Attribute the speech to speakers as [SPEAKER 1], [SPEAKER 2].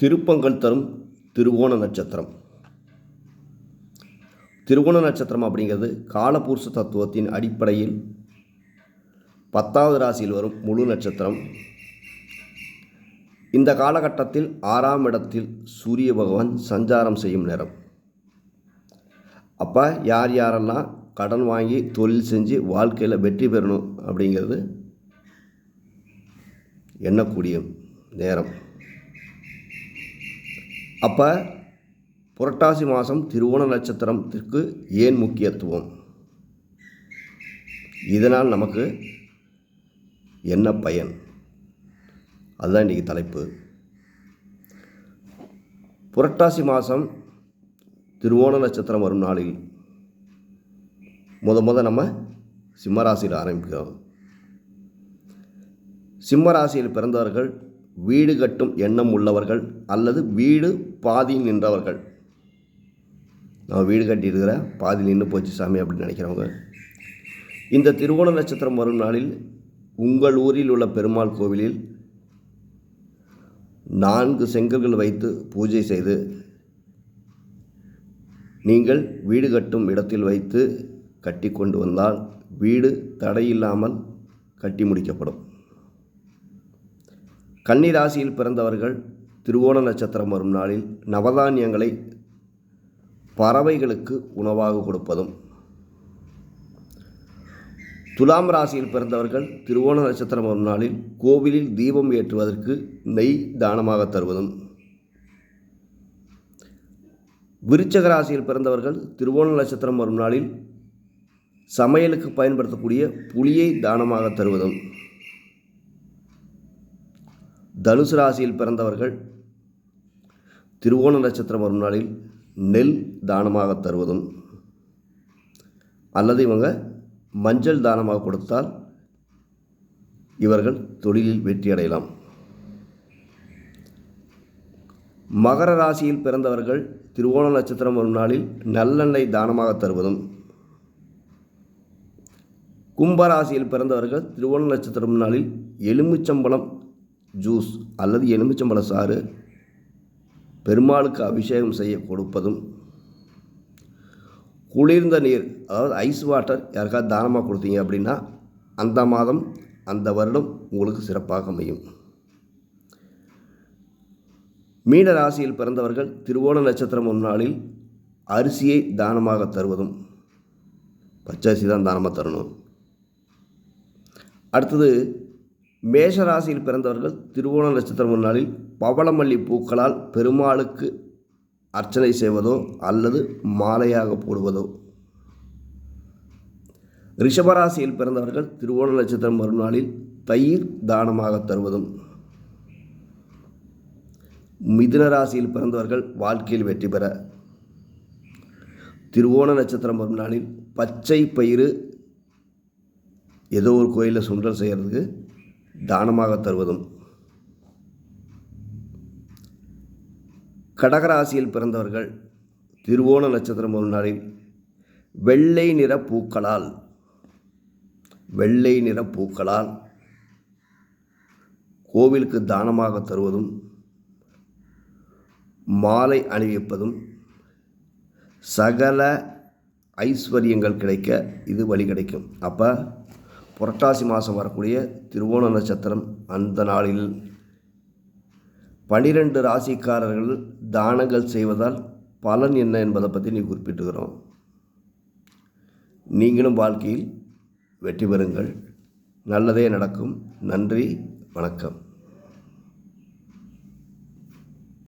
[SPEAKER 1] திருப்பங்கள் தரும் திருவோண நட்சத்திரம். திருவோண நட்சத்திரம் அப்படிங்கிறது காலபுருஷ தத்துவத்தின் அடிப்படையில் பத்தாவது ராசியில் வரும் முழு நட்சத்திரம். இந்த காலகட்டத்தில் ஆறாம் இடத்தில் சூரிய பகவான் சஞ்சாரம் செய்யும் நேரம். அப்போ யார் யாரெல்லாம் கடன் வாங்கி தொழில் செஞ்சு வாழ்க்கையில் வெற்றி பெறணும் அப்படிங்கிறது எண்ணக்கூடிய நேரம். அப்போ புரட்டாசி மாதம் திருவோண நட்சத்திரத்திற்கு ஏன் முக்கியத்துவம்? இதனால் நமக்கு என்ன பயன்? அதுதான் இன்றைக்கி தலைப்பு. புரட்டாசி மாதம் திருவோண நட்சத்திரம் வரும் நாளில் முத முத நம்ம சிம்மராசியில் ஆரம்பிக்கிறோம். சிம்மராசியில் பிறந்தவர்கள் வீடு கட்டும் எண்ணம் உள்ளவர்கள் அல்லது வீடு பாதியில் நின்றவர்கள். நான் வீடு கட்டியிருக்கிறேன் பாதி நின்று போச்சு சாமி அப்படின்னு நினைக்கிறவங்க. இந்த திருவோண நட்சத்திரம் வரும் நாளில் உங்கள் ஊரில் உள்ள பெருமாள் கோவிலில் நான்கு செங்கல்கள் வைத்து பூஜை செய்து நீங்கள் வீடு கட்டும் இடத்தில் வைத்து கட்டி கொண்டு வந்தால் வீடு தடையில்லாமல் கட்டி முடிக்கப்படும். கன்னி ராசியில் பிறந்தவர்கள் திருவோண நட்சத்திரம் வரும் நாளில் நவதானியங்களை பறவைகளுக்கு உணவாக கொடுப்பதும் துலாம் ராசியில் பிறந்தவர்கள் திருவோண நட்சத்திரம் வரும் நாளில் கோவிலில் தீபம் ஏற்றுவதற்கு நெய் தானமாக தருவதும் விருச்சக ராசியில் பிறந்தவர்கள் திருவோண நட்சத்திரம் வரும் நாளில் சமையலுக்கு பயன்படுத்தக்கூடிய புளியை தானமாக தருவதும் தனுசு ராசியில் பிறந்தவர்கள் திருவோண நட்சத்திரம் வரும் நாளில் நெல் தானமாக தருவதும் அல்லது இவங்க மஞ்சள் தானமாக கொடுத்தால் இவர்கள் தொழிலில் வெற்றி அடையலாம். மகர ராசியில் பிறந்தவர்கள் திருவோண நட்சத்திரம் வரும் நாளில் நல்லெண்ணெய் தானமாக தருவதும் கும்பராசியில் பிறந்தவர்கள் திருவோண நட்சத்திரம் நாளில் எலுமிச்சம்பழம் ஜூஸ் அல்லது எலுமிச்சம்பழ சாறு பெருமாளுக்கு அபிஷேகம் செய்ய கொடுப்பதும் குளிர்ந்த நீர் அதாவது ஐஸ் வாட்டர் யாருக்காவது தானமாக கொடுத்தீங்க அப்படின்னா அந்த மாதம் அந்த வருடம் உங்களுக்கு சிறப்பாக அமையும். மீன ராசியில் பிறந்தவர்கள் திருவோண நட்சத்திரம் முன்னாளில் நாளில் அரிசியை தானமாக தருவதும் பச்சரிசி தான் தானமாக தரணும். அடுத்தது மேஷ ராசியில் பிறந்தவர்கள் திருவோண நட்சத்திரம் ஒரு நாளில் பவளமல்லி பூக்களால் பெருமாளுக்கு அர்ச்சனை செய்வதோ அல்லது மாலையாக போடுவதோ. ரிஷபராசியில் பிறந்தவர்கள் திருவோண நட்சத்திரம் மறுநாளில் தயிர் தானமாக தருவதும். மிதுன ராசியில் பிறந்தவர்கள் வாழ்க்கையில் வெற்றி பெற. திருவோண நட்சத்திரம் வரும் நாளில் பச்சை பயிறு ஏதோ ஒரு கோயிலில் சுண்டல் செய்கிறதுக்கு தானமாக தருவதும். கடகராசியில் பிறந்தவர்கள் திருவோண நட்சத்திரம் ஒரு நாளில் வெள்ளை நிற பூக்களால் வெள்ளை நிற பூக்களால் கோவிலுக்கு தானமாக தருவதும் மாலை அணிவிப்பதும் சகல ஐஸ்வர்யங்கள் கிடைக்க இது வழி கிடைக்கும். அப்போ புரட்டாசி மாதம் வரக்கூடிய திருவோண நட்சத்திரம் அந்த நாளில் பனிரெண்டு ராசிக்காரர்கள் தானங்கள் செய்வதால் பலன் என்ன என்பதை பற்றி நீ குறிப்பிட்டுக்கிறோம். நீங்களும் வாழ்க்கையில் வெற்றி பெறுங்கள். நல்லதே நடக்கும். நன்றி. வணக்கம்.